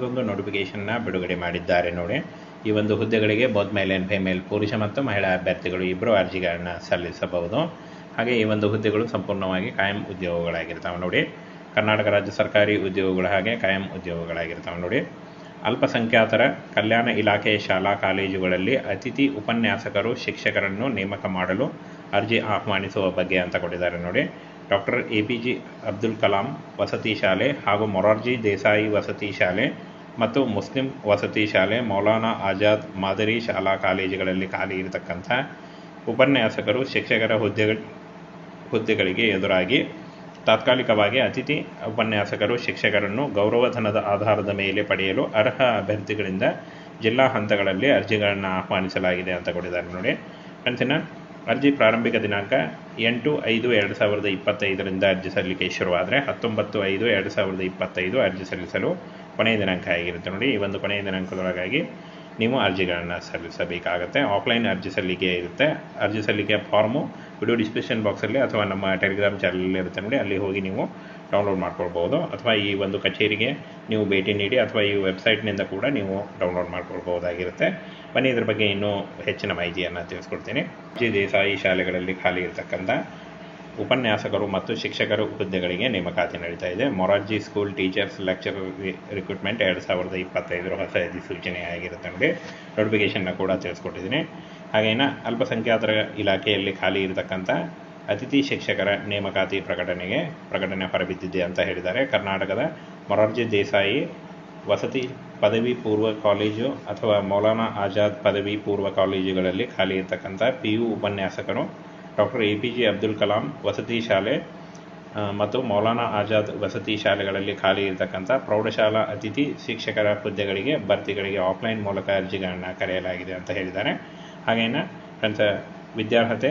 ಹೊಸದೊಂದು ನೋಟಿಫಿಕೇಷನ್ನ ಬಿಡುಗಡೆ ಮಾಡಿದ್ದಾರೆ ನೋಡಿ. ಈ ಒಂದು ಹುದ್ದೆಗಳಿಗೆ ಬೋತ್ ಮೇಲ್ ಆ್ಯಂಡ್ ಫಿಮೇಲ್ ಪುರುಷ ಮತ್ತು ಮಹಿಳಾ ಅಭ್ಯರ್ಥಿಗಳು ಇಬ್ಬರು ಅರ್ಜಿಗಳನ್ನು ಸಲ್ಲಿಸಬಹುದು. ಹಾಗೆ ಈ ಒಂದು ಹುದ್ದೆಗಳು ಸಂಪೂರ್ಣವಾಗಿ ಕಾಯಂ ಉದ್ಯೋಗಗಳಾಗಿರ್ತಾವೆ ನೋಡಿ. ಕರ್ನಾಟಕ ರಾಜ್ಯ ಸರ್ಕಾರಿ ಉದ್ಯೋಗಗಳ ಹಾಗೆ ಕಾಯಂ ಉದ್ಯೋಗಗಳಾಗಿರ್ತಾವೆ ನೋಡಿ. ಅಲ್ಪಸಂಖ್ಯಾತರ ಕಲ್ಯಾಣ ಇಲಾಖೆಯ ಶಾಲಾ ಕಾಲೇಜುಗಳಲ್ಲಿ ಅತಿಥಿ ಉಪನ್ಯಾಸಕರು, ಶಿಕ್ಷಕರನ್ನು ನೇಮಕ ಮಾಡಲು ಅರ್ಜಿ ಆಹ್ವಾನಿಸುವ ಬಗ್ಗೆ ಅಂತ ಕೊಟ್ಟಿದ್ದಾರೆ ನೋಡಿ. Doctor A P J Abdul Kalam ವಸತಿ ಶಾಲೆ ಹಾಗೂ ಮೊರಾರ್ಜಿ ದೇಸಾಯಿ ವಸತಿ ಶಾಲೆ ಮತ್ತು ಮುಸ್ಲಿಂ ವಸತಿ ಶಾಲೆ ಮೌಲಾನಾ ಆಜಾದ್ ಮಾದರಿ ಶಾಲಾ ಕಾಲೇಜುಗಳಲ್ಲಿ ಖಾಲಿ ಇರತಕ್ಕಂಥ ಉಪನ್ಯಾಸಕರು ಶಿಕ್ಷಕರ ಹುದ್ದೆ ಹುದ್ದೆಗಳಿಗೆ ಎದುರಾಗಿ ತಾತ್ಕಾಲಿಕವಾಗಿ ಅತಿಥಿ ಉಪನ್ಯಾಸಕರು ಶಿಕ್ಷಕರನ್ನು ಗೌರವಧನದ ಆಧಾರದ ಮೇಲೆ ಪಡೆಯಲು ಅರ್ಹ ಅಭ್ಯರ್ಥಿಗಳಿಂದ ಜಿಲ್ಲಾ ಹಂತಗಳಲ್ಲಿ ಅರ್ಜಿಗಳನ್ನು ಆಹ್ವಾನಿಸಲಾಗಿದೆ ಅಂತ ಕೊಟ್ಟಿದ್ದಾರೆ ನೋಡಿ. ಫ್ರೆಂಡ್ಸಿನ, ಅರ್ಜಿ ಪ್ರಾರಂಭಿಕ ದಿನಾಂಕ ಎಂಟು ಐದು ಎರಡು ಸಾವಿರದ ಇಪ್ಪತ್ತೈದರಿಂದ ಅರ್ಜಿ ಸಲ್ಲಿಕೆ ಶುರುವಾದರೆ ಹತ್ತೊಂಬತ್ತು ಐದು ಎರಡು ಸಾವಿರದ ಇಪ್ಪತ್ತೈದು ಅರ್ಜಿ ಸಲ್ಲಿಸಲು ಕೊನೆಯ ದಿನಾಂಕ ಆಗಿರುತ್ತೆ ನೋಡಿ, ಈ ಒಂದು ಕೊನೆಯ ದಿನಾಂಕದೊಳಗಾಗಿ ನೀವು ಅರ್ಜಿಗಳನ್ನು ಸಲ್ಲಿಸಬೇಕಾಗುತ್ತೆ. ಆಫ್ಲೈನ್ ಅರ್ಜಿ ಸಲ್ಲಿಕೆ ಇರುತ್ತೆ. ಅರ್ಜಿ ಸಲ್ಲಿಕೆಯ ಫಾರ್ಮು ವಿಡಿಯೋ ಡಿಸ್ಕ್ರಿಪ್ಷನ್ ಬಾಕ್ಸಲ್ಲಿ ಅಥವಾ ನಮ್ಮ ಟೆಲಿಗ್ರಾಮ್ ಚಾನಲಲ್ಲಿ ಇರುತ್ತೆ ನೋಡಿ, ಅಲ್ಲಿ ಹೋಗಿ ನೀವು ಡೌನ್ಲೋಡ್ ಮಾಡ್ಕೊಳ್ಬೋದು ಅಥವಾ ಈ ಒಂದು ಕಚೇರಿಗೆ ನೀವು ಭೇಟಿ ನೀಡಿ ಅಥವಾ ಈ ವೆಬ್ಸೈಟ್ನಿಂದ ಕೂಡ ನೀವು ಡೌನ್ಲೋಡ್ ಮಾಡ್ಕೊಳ್ಬೋದಾಗಿರುತ್ತೆ ಬನ್ನಿ, ಇದ್ರ ಬಗ್ಗೆ ಇನ್ನೂ ಹೆಚ್ಚಿನ ಮಾಹಿತಿಯನ್ನು ತಿಳಿಸ್ಕೊಡ್ತೀನಿ. ಜಿ ದೇಸಾಯಿ ಶಾಲೆಗಳಲ್ಲಿ ಖಾಲಿ ಇರತಕ್ಕಂಥ ಉಪನ್ಯಾಸಕರು ಮತ್ತು ಶಿಕ್ಷಕರು ಹುದ್ದೆಗಳಿಗೆ ನೇಮಕಾತಿ ನಡೀತಾ ಇದೆ. Morarji school teachers lecturer recruitment ಎರಡು ಸಾವಿರದ ಇಪ್ಪತ್ತೈದರ ಹೊಸ ಅಧಿಸೂಚನೆ ಆಗಿರುತ್ತೆ ನೋಡಿ. ನೋಟಿಫಿಕೇಷನ್ನ ಕೂಡ ತಿಳಿಸ್ಕೊಟ್ಟಿದ್ದೀನಿ. ಹಾಗೇನ ಅಲ್ಪಸಂಖ್ಯಾತರ ಇಲಾಖೆಯಲ್ಲಿ ಖಾಲಿ ಇರತಕ್ಕಂಥ ಅತಿಥಿ ಶಿಕ್ಷಕರ ನೇಮಕಾತಿ ಪ್ರಕಟಣೆಗೆ ಪ್ರಕಟಣೆ ಹೊರಬಿದ್ದಿದೆ ಅಂತ ಹೇಳಿದ್ದಾರೆ. ಕರ್ನಾಟಕದ ಮೊರಾರ್ಜಿ ದೇಸಾಯಿ ವಸತಿ ಪದವಿ ಪೂರ್ವ ಕಾಲೇಜು ಅಥವಾ ಮೌಲಾನಾ ಆಜಾದ್ ಪದವಿ ಪೂರ್ವ ಕಾಲೇಜುಗಳಲ್ಲಿ ಖಾಲಿ ಇರತಕ್ಕಂಥ ಪಿ ಯು ಉಪನ್ಯಾಸಕರು doctor A P J Abdul Kalam ವಸತಿ ಶಾಲೆ ಮತ್ತು ಮೌಲಾನಾ ಆಜಾದ್ ವಸತಿ ಶಾಲೆಗಳಲ್ಲಿ ಖಾಲಿ ಇರತಕ್ಕಂಥ ಪ್ರೌಢಶಾಲಾ ಅತಿಥಿ ಶಿಕ್ಷಕರ ಹುದ್ದೆಗಳಿಗೆ ಭರ್ತಿಗಳಿಗೆ ಆಫ್ಲೈನ್ ಮೂಲಕ ಅರ್ಜಿಗಳನ್ನು ಕರೆಯಲಾಗಿದೆ ಅಂತ ಹೇಳಿದ್ದಾರೆ. ಹಾಗೇನ ಫ್ರೆಂಡ್ಸ್ ವಿದ್ಯಾರ್ಹತೆ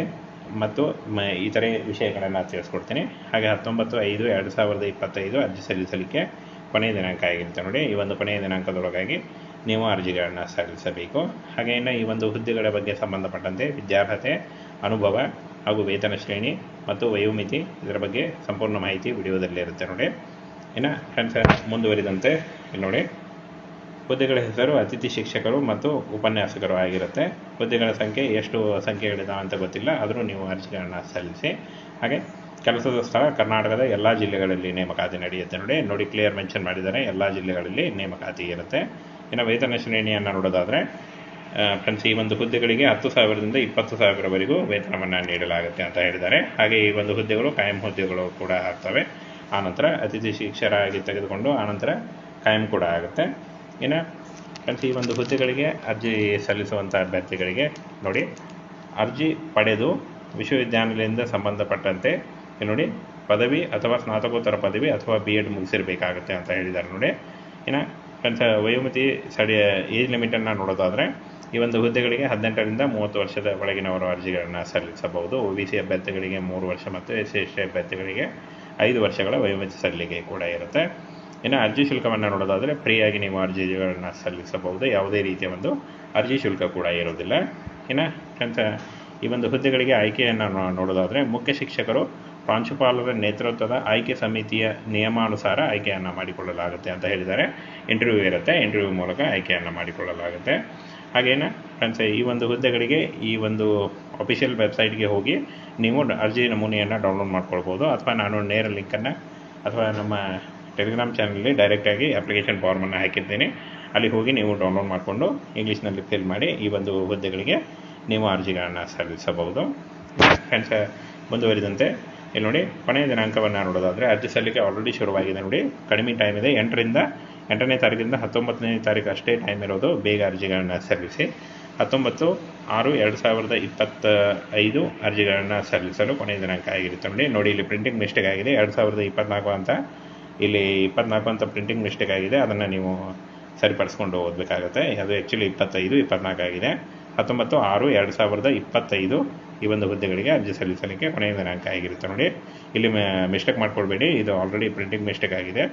ಮತ್ತು ಮ, ಇತರೆ ವಿಷಯಗಳನ್ನು ತಿಳಿಸ್ಕೊಡ್ತೀನಿ. ಹಾಗೆ ಹತ್ತೊಂಬತ್ತು ಐದು ಎರಡು ಸಾವಿರದ ಇಪ್ಪತ್ತೈದು ಅರ್ಜಿ ಸಲ್ಲಿಸಲಿಕ್ಕೆ ಕೊನೆಯ ದಿನಾಂಕ ಆಗಿರುತ್ತೆ ನೋಡಿ. ಈ ಒಂದು ಕೊನೆಯ ದಿನಾಂಕದೊಳಗಾಗಿ ನೀವು ಅರ್ಜಿಗಳನ್ನು ಸಲ್ಲಿಸಬೇಕು. ಹಾಗೆಯೇ ಈ ಒಂದು ಹುದ್ದೆಗಳ ಬಗ್ಗೆ ಸಂಬಂಧಪಟ್ಟಂತೆ ವಿದ್ಯಾರ್ಹತೆ, ಅನುಭವ ಹಾಗೂ ವೇತನ ಶ್ರೇಣಿ ಮತ್ತು ವಯೋಮಿತಿ ಇದರ ಬಗ್ಗೆ ಸಂಪೂರ್ಣ ಮಾಹಿತಿ ವಿಡಿಯೋದಲ್ಲಿ ಇರುತ್ತೆ ನೋಡಿ. ಇನ್ನು ಫ್ರೆಂಡ್ಸ್ ಮುಂದುವರಿದಂತೆ ನೋಡಿ. ಹುದ್ದೆಗಳ ಹೆಸರು, ಅತಿಥಿ ಶಿಕ್ಷಕರು ಮತ್ತು ಉಪನ್ಯಾಸಕರು ಆಗಿರುತ್ತೆ. ಹುದ್ದೆಗಳ ಸಂಖ್ಯೆ ಎಷ್ಟು ಸಂಖ್ಯೆಗಳಿದಾವೆ ಅಂತ ಗೊತ್ತಿಲ್ಲ, ಆದರೂ ನೀವು ಅರ್ಜಿಗಳನ್ನು ಸಲ್ಲಿಸಿ. ಹಾಗೆ ಕೆಲಸದ ಸ್ಥಳ ಕರ್ನಾಟಕದ ಎಲ್ಲ ಜಿಲ್ಲೆಗಳಲ್ಲಿ ನೇಮಕಾತಿ ನಡೆಯುತ್ತೆ ನೋಡಿ. ನೋಡಿ ಕ್ಲಿಯರ್ ಮೆನ್ಷನ್ ಮಾಡಿದ್ದಾರೆ. ಎಲ್ಲ ಜಿಲ್ಲೆಗಳಲ್ಲಿ ನೇಮಕಾತಿ ಇರುತ್ತೆ. ಇನ್ನು ವೇತನ ಶ್ರೇಣಿಯನ್ನು ನೋಡೋದಾದರೆ ಫ್ರೆಂಡ್ಸ್ ಈ ಒಂದು ಹುದ್ದೆಗಳಿಗೆ ಹತ್ತು ಸಾವಿರದಿಂದ ಇಪ್ಪತ್ತು ಸಾವಿರವರೆಗೂ ವೇತನವನ್ನು ನೀಡಲಾಗುತ್ತೆ ಅಂತ ಹೇಳಿದ್ದಾರೆ. ಹಾಗೆ ಈ ಒಂದು ಹುದ್ದೆಗಳು ಕಾಯಂ ಹುದ್ದೆಗಳು ಕೂಡ ಆಗ್ತವೆ. ಆನಂತರ ಅತಿಥಿ ಶಿಕ್ಷರಾಗಿ ತೆಗೆದುಕೊಂಡು ಆನಂತರ ಕಾಯಂ ಕೂಡ ಆಗುತ್ತೆ. ಇನ್ನು ಫ್ರೆಂಡ್ಸ್ ಈ ಒಂದು ಹುದ್ದೆಗಳಿಗೆ ಅರ್ಜಿ ಸಲ್ಲಿಸುವಂಥ ಅಭ್ಯರ್ಥಿಗಳಿಗೆ ನೋಡಿ, ಅರ್ಜಿ ಪಡೆದು ವಿಶ್ವವಿದ್ಯಾನಿಲಯದಿಂದ ಸಂಬಂಧಪಟ್ಟಂತೆ ನೋಡಿ, ಪದವಿ ಅಥವಾ ಸ್ನಾತಕೋತ್ತರ ಪದವಿ ಅಥವಾ ಬಿ ಎಡ್ ಮುಗಿಸಿರಬೇಕಾಗುತ್ತೆ ಅಂತ ಹೇಳಿದ್ದಾರೆ ನೋಡಿ. ಇನ್ನು ಫ್ರೆಂಡ್ಸ್ ವಯೋಮಿತಿ ಸಡಿ ಏಜ್ ಲಿಮಿಟನ್ನು ನೋಡೋದಾದರೆ ಈ ಒಂದು ಹುದ್ದೆಗಳಿಗೆ ಹದಿನೆಂಟರಿಂದ ಮೂವತ್ತು ವರ್ಷದ ಒಳಗಿನವರು ಅರ್ಜಿಗಳನ್ನು ಸಲ್ಲಿಸಬಹುದು. ಒ ಬಿ ಸಿ ಅಭ್ಯರ್ಥಿಗಳಿಗೆ ಮೂರು ವರ್ಷ ಮತ್ತು ಎಸ್ ಸಿ ಎಸ್ ಟಿ ಅಭ್ಯರ್ಥಿಗಳಿಗೆ ಐದು ವರ್ಷಗಳ ವಯೋಮಿತಿ ಸಲ್ಲಿಕೆ ಕೂಡ ಇರುತ್ತೆ. ಇನ್ನು ಅರ್ಜಿ ಶುಲ್ಕವನ್ನು ನೋಡೋದಾದರೆ ಫ್ರೀಯಾಗಿ ನೀವು ಅರ್ಜಿಗಳನ್ನು ಸಲ್ಲಿಸಬಹುದು. ಯಾವುದೇ ರೀತಿಯ ಒಂದು ಅರ್ಜಿ ಶುಲ್ಕ ಕೂಡ ಇರೋದಿಲ್ಲ ಇನ್ನು ಅಂತ ಈ ಒಂದು ಹುದ್ದೆಗಳಿಗೆ ಆಯ್ಕೆಯನ್ನು ನೋಡೋದಾದರೆ ಮುಖ್ಯ ಶಿಕ್ಷಕರು ಪ್ರಾಂಶುಪಾಲರ ನೇತೃತ್ವದ ಆಯ್ಕೆ ಸಮಿತಿಯ ನಿಯಮಾನುಸಾರ ಆಯ್ಕೆಯನ್ನು ಮಾಡಿಕೊಳ್ಳಲಾಗುತ್ತೆ ಅಂತ ಹೇಳಿದ್ದಾರೆ. ಇಂಟರ್ವ್ಯೂ ಇರುತ್ತೆ. ಇಂಟರ್ವ್ಯೂ ಮೂಲಕ ಆಯ್ಕೆಯನ್ನು ಮಾಡಿಕೊಳ್ಳಲಾಗುತ್ತೆ. ಹಾಗೇನ ಫ್ರೆಂಡ್ಸ್ ಈ ಒಂದು ಹುದ್ದೆಗಳಿಗೆ ಈ ಒಂದು ಅಫಿಷಿಯಲ್ ವೆಬ್ಸೈಟ್ಗೆ ಹೋಗಿ ನೀವು ಅರ್ಜಿ ನಮೂನೆಯನ್ನು ಡೌನ್ಲೋಡ್ ಮಾಡ್ಕೊಳ್ಬೋದು. ಅಥವಾ ನಾನು ನೇರ ಲಿಂಕನ್ನು ಅಥವಾ ನಮ್ಮ ಟೆಲಿಗ್ರಾಮ್ ಚಾನಲಲ್ಲಿ ಡೈರೆಕ್ಟಾಗಿ ಅಪ್ಲಿಕೇಶನ್ ಫಾರ್ಮನ್ನು ಹಾಕಿದ್ದೀನಿ. ಅಲ್ಲಿ ಹೋಗಿ ನೀವು ಡೌನ್ಲೋಡ್ ಮಾಡಿಕೊಂಡು ಇಂಗ್ಲೀಷ್ನಲ್ಲಿ ಫಿಲ್ ಮಾಡಿ ಈ ಒಂದು ಹುದ್ದೆಗಳಿಗೆ ನೀವು ಅರ್ಜಿಗಳನ್ನು ಸಲ್ಲಿಸಬಹುದು. ಫ್ರೆಂಡ್ಸ್ ಮುಂದುವರಿದಂತೆ ಇಲ್ಲಿ ನೋಡಿ, ಕೊನೆಯ ದಿನಾಂಕವನ್ನು ನೋಡೋದಾದರೆ, ಅರ್ಜಿ ಸಲ್ಲಿಕೆ ಆಲ್ರೆಡಿ ಶುರುವಾಗಿದೆ ನೋಡಿ. ಕಡಿಮೆ ಟೈಮ್ ಇದೆ, ಎಂಟರಿಂದ, ಎಂಟನೇ ತಾರೀಕಿಂದ ಹತ್ತೊಂಬತ್ತನೇ ತಾರೀಕು ಅಷ್ಟೇ ಟೈಮ್ ಇರೋದು ಬೇಗ ಅರ್ಜಿಗಳನ್ನು ಸಲ್ಲಿಸಿ. ಹತ್ತೊಂಬತ್ತು, ಆರು, ಎರಡು ಸಾವಿರದ ಇಪ್ಪತ್ತ ಐದು ಅರ್ಜಿಗಳನ್ನು ಸಲ್ಲಿಸಲು ಕೊನೆಯ ದಿನಾಂಕ ಆಗಿರುತ್ತೆ ನೋಡಿ. ನೋಡಿ, ಇಲ್ಲಿ ಪ್ರಿಂಟಿಂಗ್ ಮಿಸ್ಟೇಕ್ ಆಗಿದೆ. ಎರಡು ಸಾವಿರದ ಇಪ್ಪತ್ನಾಲ್ಕು ಅಂತ, ಇಲ್ಲಿ ಇಪ್ಪತ್ನಾಲ್ಕು ಅಂತ ಪ್ರಿಂಟಿಂಗ್ ಮಿಸ್ಟೇಕ್ ಆಗಿದೆ. ಅದನ್ನು ನೀವು ಸರಿಪಡಿಸ್ಕೊಂಡು ಓದಬೇಕಾಗುತ್ತೆ. ಅದು ಆ್ಯಕ್ಚುಲಿ ಇಪ್ಪತ್ತೈದು, ಇಪ್ಪತ್ನಾಲ್ಕು ಆಗಿದೆ. ಹತ್ತೊಂಬತ್ತು, ಆರು, ಎರಡು ಸಾವಿರದ ಇಪ್ಪತ್ತೈದು ಈ ಒಂದು ಹುದ್ದೆಗಳಿಗೆ ಅರ್ಜಿ ಸಲ್ಲಿಸಲಿಕ್ಕೆ ಕೊನೆಯ ದಿನಾಂಕ ಆಗಿರುತ್ತೆ ನೋಡಿ. ಇಲ್ಲಿ ಮಿಸ್ಟೇಕ್ ಮಾಡ್ಕೊಳ್ಬೇಡಿ. ಇದು ಆಲ್ರೆಡಿ ಪ್ರಿಂಟಿಂಗ್ ಮಿಸ್ಟೇಕ್ ಆಗಿದೆ.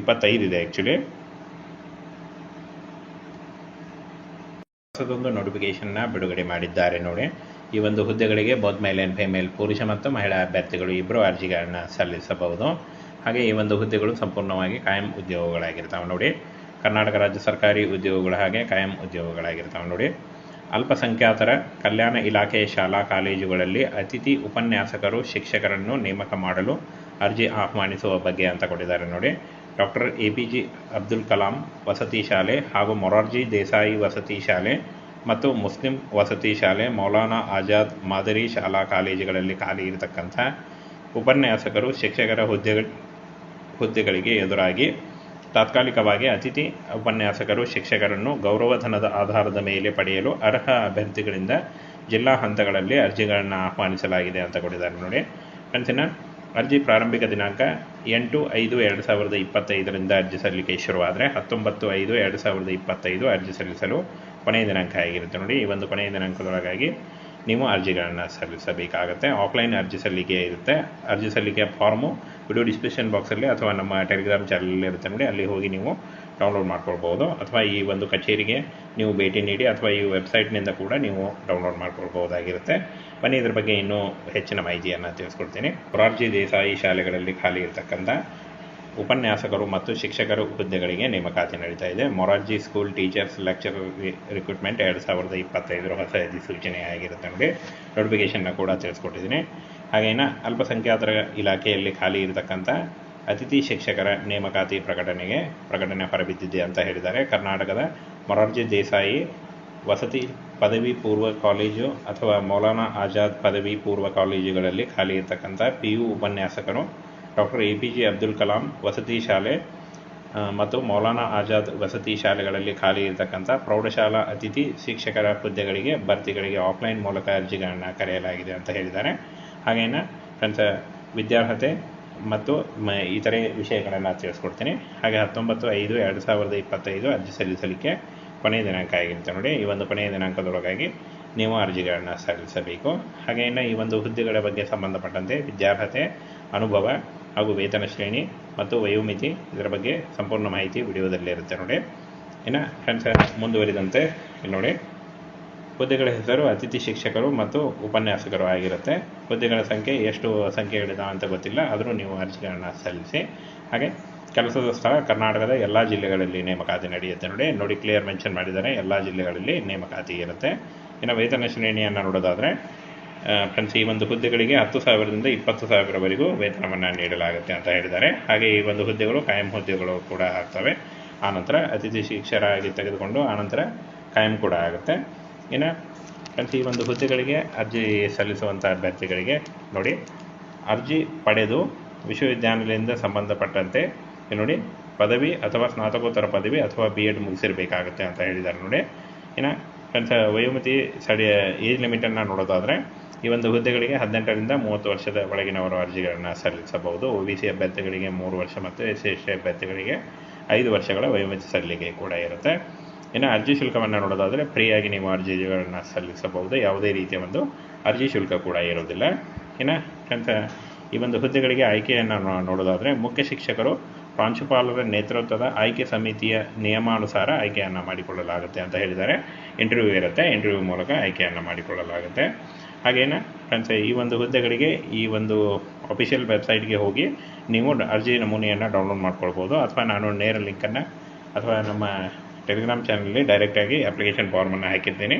ಇಪ್ಪತ್ತೈದು ಇದೆ ಆ್ಯಕ್ಚುಲಿ ಹೊಸದೊಂದು ನೋಟಿಫಿಕೇಶನ್ನ ಬಿಡುಗಡೆ ಮಾಡಿದ್ದಾರೆ ನೋಡಿ. ಈ ಒಂದು ಹುದ್ದೆಗಳಿಗೆ ಬೋತ್ ಮೇಲ್ ಆ್ಯಂಡ್ ಫಿಮೇಲ್ ಪುರುಷ ಮತ್ತು ಮಹಿಳಾ ಅಭ್ಯರ್ಥಿಗಳು ಇಬ್ಬರು ಅರ್ಜಿಗಳನ್ನು ಸಲ್ಲಿಸಬಹುದು. ಹಾಗೆ ಈ ಒಂದು ಹುದ್ದೆಗಳು ಸಂಪೂರ್ಣವಾಗಿ ಕಾಯಂ ಉದ್ಯೋಗಗಳಾಗಿರ್ತಾವೆ ನೋಡಿ. ಕರ್ನಾಟಕ ರಾಜ್ಯ ಸರ್ಕಾರಿ ಉದ್ಯೋಗಗಳ ಹಾಗೆ ಕಾಯಂ ಉದ್ಯೋಗಗಳಾಗಿರ್ತಾವೆ ನೋಡಿ. ಅಲ್ಪಸಂಖ್ಯಾತರ ಕಲ್ಯಾಣ ಇಲಾಖೆಯ ಶಾಲಾ ಕಾಲೇಜುಗಳಲ್ಲಿ ಅತಿಥಿ ಉಪನ್ಯಾಸಕರು ಶಿಕ್ಷಕರನ್ನು ನೇಮಕ ಮಾಡಲು ಅರ್ಜಿ ಆಹ್ವಾನಿಸುವ ಬಗ್ಗೆ ಅಂತ ಕೊಟ್ಟಿದ್ದಾರೆ ನೋಡಿ. Doctor A P J Abdul Kalam ವಸತಿ ಶಾಲೆ ಹಾಗೂ ಮೊರಾರ್ಜಿ ದೇಸಾಯಿ ವಸತಿ ಶಾಲೆ ಮತ್ತು ಮುಸ್ಲಿಂ ವಸತಿ ಶಾಲೆ ಮೌಲಾನಾ ಆಜಾದ್ ಮಾದರಿ ಶಾಲಾ ಕಾಲೇಜುಗಳಲ್ಲಿ ಖಾಲಿ ಇರತಕ್ಕಂಥ ಉಪನ್ಯಾಸಕರು ಶಿಕ್ಷಕರ ಹುದ್ದೆಗಳ ಹುದ್ದೆಗಳಿಗೆ ಎದುರಾಗಿ ತಾತ್ಕಾಲಿಕವಾಗಿ ಅತಿಥಿ ಉಪನ್ಯಾಸಕರು, ಶಿಕ್ಷಕರನ್ನು ಗೌರವಧನದ ಆಧಾರದ ಮೇಲೆ ಪಡೆಯಲು ಅರ್ಹ ಅಭ್ಯರ್ಥಿಗಳಿಂದ ಜಿಲ್ಲಾ ಹಂತಗಳಲ್ಲಿ ಅರ್ಜಿಗಳನ್ನು ಆಹ್ವಾನಿಸಲಾಗಿದೆ ಅಂತ ಕೊಟ್ಟಿದ್ದಾರೆ ನೋಡಿ. ಫ್ರೆಂಡ್ಸಿನ, ಅರ್ಜಿ ಪ್ರಾರಂಭಿಕ ದಿನಾಂಕ ಎಂಟು ಐದು ಎರಡು ಸಾವಿರದ ಇಪ್ಪತ್ತೈದರಿಂದ ಅರ್ಜಿ ಸಲ್ಲಿಕೆ ಶುರುವಾದರೆ ಹತ್ತೊಂಬತ್ತು ಐದು ಎರಡು ಸಾವಿರದ ಇಪ್ಪತ್ತೈದು ಅರ್ಜಿ ಸಲ್ಲಿಸಲು ಕೊನೆಯ ದಿನಾಂಕ ಆಗಿರುತ್ತೆ ನೋಡಿ. ಈ ಒಂದು ಕೊನೆಯ ದಿನಾಂಕದೊಳಗಾಗಿ ನೀವು ಅರ್ಜಿಗಳನ್ನು ಸಲ್ಲಿಸಬೇಕಾಗುತ್ತೆ. ಆಫ್ಲೈನ್ ಅರ್ಜಿ ಸಲ್ಲಿಕೆ ಇರುತ್ತೆ. ಅರ್ಜಿ ಸಲ್ಲಿಕೆಯ ಫಾರ್ಮು ವಿಡಿಯೋ ಡಿಸ್ಕ್ರಿಪ್ಷನ್ ಬಾಕ್ಸಲ್ಲಿ ಅಥವಾ ನಮ್ಮ ಟೆಲಿಗ್ರಾಮ್ ಚಾನಲಲ್ಲಿ ಇರುತ್ತೆ ನೋಡಿ. ಅಲ್ಲಿ ಹೋಗಿ ನೀವು ಡೌನ್ಲೋಡ್ ಮಾಡ್ಕೊಳ್ಬೋದು ಅಥವಾ ಈ ಒಂದು ಕಚೇರಿಗೆ ನೀವು ಭೇಟಿ ನೀಡಿ ಅಥವಾ ಈ ವೆಬ್ಸೈಟ್ನಿಂದ ಕೂಡ ನೀವು ಡೌನ್ಲೋಡ್ ಮಾಡ್ಕೊಳ್ಬೋದಾಗಿರುತ್ತೆ ಬನ್ನಿ, ಇದ್ರ ಬಗ್ಗೆ ಇನ್ನೂ ಹೆಚ್ಚಿನ ಮಾಹಿತಿಯನ್ನು ತಿಳಿಸ್ಕೊಡ್ತೀನಿ. ಮೊರಾರ್ಜಿ ದೇಸಾಯಿ ಶಾಲೆಗಳಲ್ಲಿ ಖಾಲಿ ಇರತಕ್ಕಂಥ ಉಪನ್ಯಾಸಕರು ಮತ್ತು ಶಿಕ್ಷಕರು ಹುದ್ದೆಗಳಿಗೆ ನೇಮಕಾತಿ ನಡೀತಾ ಇದೆ. Morarji school teachers lecturer recruitment ಎರಡು ಸಾವಿರದ ಇಪ್ಪತ್ತೈದರ ಹೊಸ ಅಧಿಸೂಚನೆ ಆಗಿರುತ್ತೆ ನೋಡಿ. ನೋಟಿಫಿಕೇಷನ್ನ ಕೂಡ ತಿಳಿಸ್ಕೊಟ್ಟಿದ್ದೀನಿ. ಹಾಗೇನ ಅಲ್ಪಸಂಖ್ಯಾತರ ಇಲಾಖೆಯಲ್ಲಿ ಖಾಲಿ ಇರತಕ್ಕಂಥ ಅತಿಥಿ ಶಿಕ್ಷಕರ ನೇಮಕಾತಿ ಪ್ರಕಟಣೆಗೆ ಪ್ರಕಟಣೆ ಹೊರಬಿದ್ದಿದೆ ಅಂತ ಹೇಳಿದ್ದಾರೆ. ಕರ್ನಾಟಕದ ಮೊರಾರ್ಜಿ ದೇಸಾಯಿ ವಸತಿ ಪದವಿ ಪೂರ್ವ ಕಾಲೇಜು ಅಥವಾ ಮೌಲಾನಾ ಆಜಾದ್ ಪದವಿ ಪೂರ್ವ ಕಾಲೇಜುಗಳಲ್ಲಿ ಖಾಲಿ ಇರತಕ್ಕಂಥ ಪಿ ಯು ಉಪನ್ಯಾಸಕರು doctor A P J Abdul Kalam ವಸತಿ ಶಾಲೆ ಮತ್ತು ಮೌಲಾನಾ ಆಜಾದ್ ವಸತಿ ಶಾಲೆಗಳಲ್ಲಿ ಖಾಲಿ ಇರತಕ್ಕಂಥ ಪ್ರೌಢಶಾಲಾ ಅತಿಥಿ ಶಿಕ್ಷಕರ ಹುದ್ದೆಗಳಿಗೆ ಭರ್ತಿಗಳಿಗೆ ಆಫ್ಲೈನ್ ಮೂಲಕ ಅರ್ಜಿಗಳನ್ನು ಕರೆಯಲಾಗಿದೆ ಅಂತ ಹೇಳಿದ್ದಾರೆ. ಹಾಗೇನ ಫ್ರೆಂಡ್ಸ್, ವಿದ್ಯಾರ್ಹತೆ ಮತ್ತು ಇತರೆ ವಿಷಯಗಳನ್ನು ತಿಳಿಸ್ಕೊಡ್ತೀನಿ. ಹಾಗೆ ಹತ್ತೊಂಬತ್ತು ಐದು ಎರಡು ಸಾವಿರದ ಇಪ್ಪತ್ತೈದು ಅರ್ಜಿ ಸಲ್ಲಿಸಲಿಕ್ಕೆ ಕೊನೆಯ ದಿನಾಂಕ ಆಗಿರುತ್ತೆ ನೋಡಿ. ಈ ಒಂದು ಕೊನೆಯ ದಿನಾಂಕದೊಳಗಾಗಿ ನೀವು ಅರ್ಜಿಗಳನ್ನು ಸಲ್ಲಿಸಬೇಕು. ಹಾಗೆಯೇ ಈ ಒಂದು ಹುದ್ದೆಗಳ ಬಗ್ಗೆ ಸಂಬಂಧಪಟ್ಟಂತೆ ವಿದ್ಯಾರ್ಹತೆ, ಅನುಭವ ಹಾಗೂ ವೇತನ ಶ್ರೇಣಿ ಮತ್ತು ವಯೋಮಿತಿ ಇದರ ಬಗ್ಗೆ ಸಂಪೂರ್ಣ ಮಾಹಿತಿ ವಿಡಿಯೋದಲ್ಲಿ ಇರುತ್ತೆ ನೋಡಿ. ಇನ್ನು ಫ್ರೆಂಡ್ಸ್ ಮುಂದುವರಿದಂತೆ ನೋಡಿ. ಹುದ್ದೆಗಳ ಹೆಸರು, ಅತಿಥಿ ಶಿಕ್ಷಕರು ಮತ್ತು ಉಪನ್ಯಾಸಕರು ಆಗಿರುತ್ತೆ. ಹುದ್ದೆಗಳ ಸಂಖ್ಯೆ ಎಷ್ಟು ಸಂಖ್ಯೆಗಳಿದಾವೆ ಅಂತ ಗೊತ್ತಿಲ್ಲ, ಆದರೂ ನೀವು ಅರ್ಜಿಗಳನ್ನು ಸಲ್ಲಿಸಿ. ಹಾಗೆ ಕೆಲಸದ ಸ್ಥಳ ಕರ್ನಾಟಕದ ಎಲ್ಲ ಜಿಲ್ಲೆಗಳಲ್ಲಿ ನೇಮಕಾತಿ ನಡೆಯುತ್ತೆ ನೋಡಿ. ನೋಡಿ ಕ್ಲಿಯರ್ ಮೆನ್ಷನ್ ಮಾಡಿದ್ದಾರೆ, ಎಲ್ಲ ಜಿಲ್ಲೆಗಳಲ್ಲಿ ನೇಮಕಾತಿ ಇರುತ್ತೆ. ಇನ್ನು ವೇತನ ಶ್ರೇಣಿಯನ್ನು ನೋಡೋದಾದರೆ ಈ ಒಂದು ಹುದ್ದೆಗಳಿಗೆ ಹತ್ತು ಸಾವಿರದಿಂದ ಇಪ್ಪತ್ತು ಸಾವಿರವರೆಗೂ ವೇತನವನ್ನು ನೀಡಲಾಗುತ್ತೆ ಅಂತ ಹೇಳಿದ್ದಾರೆ. ಹಾಗೆ ಈ ಒಂದು ಹುದ್ದೆಗಳು ಕಾಯಂ ಹುದ್ದೆಗಳು ಕೂಡ ಆಗ್ತವೆ. ಆನಂತರ ಅತಿಥಿ ಶಿಕ್ಷರಾಗಿ ತೆಗೆದುಕೊಂಡು ಆನಂತರ ಕಾಯಂ ಕೂಡ ಆಗುತ್ತೆ. ಇನ್ನು ಈ ಒಂದು ಹುದ್ದೆಗಳಿಗೆ ಅರ್ಜಿ ಸಲ್ಲಿಸುವಂಥ ಅಭ್ಯರ್ಥಿಗಳಿಗೆ ನೋಡಿ, ಅರ್ಜಿ ಪಡೆದು ವಿಶ್ವವಿದ್ಯಾನಿಲಯದಿಂದ ಸಂಬಂಧಪಟ್ಟಂತೆ ನೋಡಿ, ಪದವಿ ಅಥವಾ ಸ್ನಾತಕೋತ್ತರ ಪದವಿ ಅಥವಾ ಬಿ ಎಡ್ ಮುಗಿಸಿರಬೇಕಾಗುತ್ತೆ ಅಂತ ಹೇಳಿದ್ದಾರೆ ನೋಡಿ. ಇನ್ನು ಫ್ರೆಂಡ್ಸ್ ವಯೋಮಿತಿ ಸಡಿ ಏಜ್ ಲಿಮಿಟನ್ನು ನೋಡೋದಾದರೆ ಈ ಒಂದು ಹುದ್ದೆಗಳಿಗೆ ಹದಿನೆಂಟರಿಂದ ಮೂವತ್ತು ವರ್ಷದ ಒಳಗಿನವರು ಅರ್ಜಿಗಳನ್ನು ಸಲ್ಲಿಸಬಹುದು ಒ ಬಿ ಸಿ ಅಭ್ಯರ್ಥಿಗಳಿಗೆ ಮೂರು ವರ್ಷ ಮತ್ತು ಎಸ್ ಸಿ ಎಸ್ ಟಿ ಅಭ್ಯರ್ಥಿಗಳಿಗೆ ಐದು ವರ್ಷಗಳ ವಯೋಮಿತಿ ಸಲ್ಲಿಕೆ ಕೂಡ ಇರುತ್ತೆ ಇನ್ನು ಅರ್ಜಿ ಶುಲ್ಕವನ್ನು ನೋಡೋದಾದರೆ ಫ್ರೀಯಾಗಿ ನೀವು ಅರ್ಜಿಗಳನ್ನು ಸಲ್ಲಿಸಬಹುದು ಯಾವುದೇ ರೀತಿಯ ಒಂದು ಅರ್ಜಿ ಶುಲ್ಕ ಕೂಡ ಇರೋದಿಲ್ಲ ಇನ್ನು ಅಂತ ಈ ಒಂದು ಹುದ್ದೆಗಳಿಗೆ ಆಯ್ಕೆಯನ್ನು ನೋಡೋದಾದರೆ ಮುಖ್ಯ ಶಿಕ್ಷಕರು ಪ್ರಾಂಶುಪಾಲರ ನೇತೃತ್ವದ ಆಯ್ಕೆ ಸಮಿತಿಯ ನಿಯಮಾನುಸಾರ ಆಯ್ಕೆಯನ್ನು ಮಾಡಿಕೊಳ್ಳಲಾಗುತ್ತೆ ಅಂತ ಹೇಳಿದ್ದಾರೆ. ಇಂಟರ್ವ್ಯೂ ಇರುತ್ತೆ. ಇಂಟರ್ವ್ಯೂ ಮೂಲಕ ಆಯ್ಕೆಯನ್ನು ಮಾಡಿಕೊಳ್ಳಲಾಗುತ್ತೆ. ಹಾಗೇನ ಫ್ರೆಂಡ್ಸ್ ಈ ಒಂದು ಹುದ್ದೆಗಳಿಗೆ ಈ ಒಂದು ಅಫಿಷಿಯಲ್ ವೆಬ್ಸೈಟ್ಗೆ ಹೋಗಿ ನೀವು ಅರ್ಜಿ ನಮೂನೆಯನ್ನು ಡೌನ್ಲೋಡ್ ಮಾಡ್ಕೊಳ್ಬೋದು. ಅಥವಾ ನಾನು ನೇರ ಲಿಂಕನ್ನು ಅಥವಾ ನಮ್ಮ ಟೆಲಿಗ್ರಾಮ್ ಚಾನಲಲ್ಲಿ ಡೈರೆಕ್ಟಾಗಿ ಅಪ್ಲಿಕೇಶನ್ ಫಾರ್ಮನ್ನು ಹಾಕಿರ್ತೀನಿ.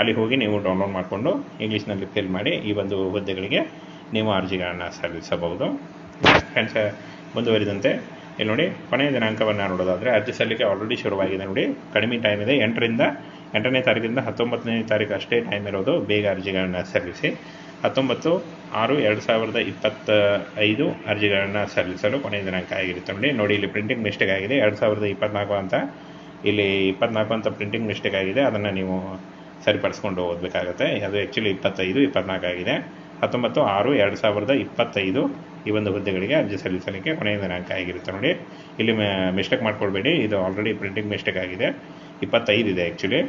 ಅಲ್ಲಿ ಹೋಗಿ ನೀವು ಡೌನ್ಲೋಡ್ ಮಾಡಿಕೊಂಡು ಇಂಗ್ಲೀಷ್ನಲ್ಲಿ ಫಿಲ್ ಮಾಡಿ ಈ ಒಂದು ಹುದ್ದೆಗಳಿಗೆ ನೀವು ಅರ್ಜಿಗಳನ್ನು ಸಲ್ಲಿಸಬಹುದು. ಫ್ರೆಂಡ್ಸ್ ಮುಂದುವರಿದಂತೆ ಇಲ್ಲಿ ನೋಡಿ, ಕೊನೆಯ ದಿನಾಂಕವನ್ನು ನೋಡೋದಾದರೆ, ಅರ್ಜಿ ಸಲ್ಲಿಕೆ ಆಲ್ರೆಡಿ ಶುರುವಾಗಿದೆ ನೋಡಿ. ಕಡಿಮೆ ಟೈಮ್ ಇದೆ, ಎಂಟರಿಂದ, ಎಂಟನೇ ತಾರೀಕಿಂದ ಹತ್ತೊಂಬತ್ತನೇ ತಾರೀಕು ಅಷ್ಟೇ ಟೈಮ್ ಇರೋದು ಬೇಗ ಅರ್ಜಿಗಳನ್ನು ಸಲ್ಲಿಸಿ. ಹತ್ತೊಂಬತ್ತು, ಆರು, ಎರಡು ಸಾವಿರದ ಇಪ್ಪತ್ತ ಐದು ಅರ್ಜಿಗಳನ್ನು ಸಲ್ಲಿಸಲು ಕೊನೆಯ ದಿನಾಂಕ ಆಗಿರುತ್ತೆ ನೋಡಿ. ನೋಡಿ, ಇಲ್ಲಿ ಪ್ರಿಂಟಿಂಗ್ ಮಿಸ್ಟೇಕ್ ಆಗಿದೆ. ಎರಡು ಸಾವಿರದ ಇಪ್ಪತ್ನಾಲ್ಕು ಅಂತ, ಇಲ್ಲಿ ಇಪ್ಪತ್ನಾಲ್ಕು ಅಂತ ಪ್ರಿಂಟಿಂಗ್ ಮಿಸ್ಟೇಕ್ ಆಗಿದೆ. ಅದನ್ನು ನೀವು ಸರಿಪಡಿಸ್ಕೊಂಡು ಓದಬೇಕಾಗತ್ತೆ. ಅದು ಆ್ಯಕ್ಚುಲಿ ಇಪ್ಪತ್ತೈದು, ಇಪ್ಪತ್ನಾಲ್ಕು ಆಗಿದೆ. ಹತ್ತೊಂಬತ್ತು, ಆರು, ಎರಡು ಸಾವಿರದ ಇಪ್ಪತ್ತೈದು ಈ ಒಂದು ಹುದ್ದೆಗಳಿಗೆ ಅರ್ಜಿ ಸಲ್ಲಿಸಲಿಕ್ಕೆ ಕೊನೆಯ ದಿನಾಂಕ ಆಗಿರುತ್ತೆ ನೋಡಿ. ಇಲ್ಲಿ ಮಿಸ್ಟೇಕ್ ಮಾಡ್ಕೊಳ್ಬೇಡಿ. ಇದು ಆಲ್ರೆಡಿ ಪ್ರಿಂಟಿಂಗ್ ಮಿಸ್ಟೇಕ್ ಆಗಿದೆ. ಇಪ್ಪತ್ತೈದು ಇದೆ ಆ್ಯಕ್ಚುಲಿ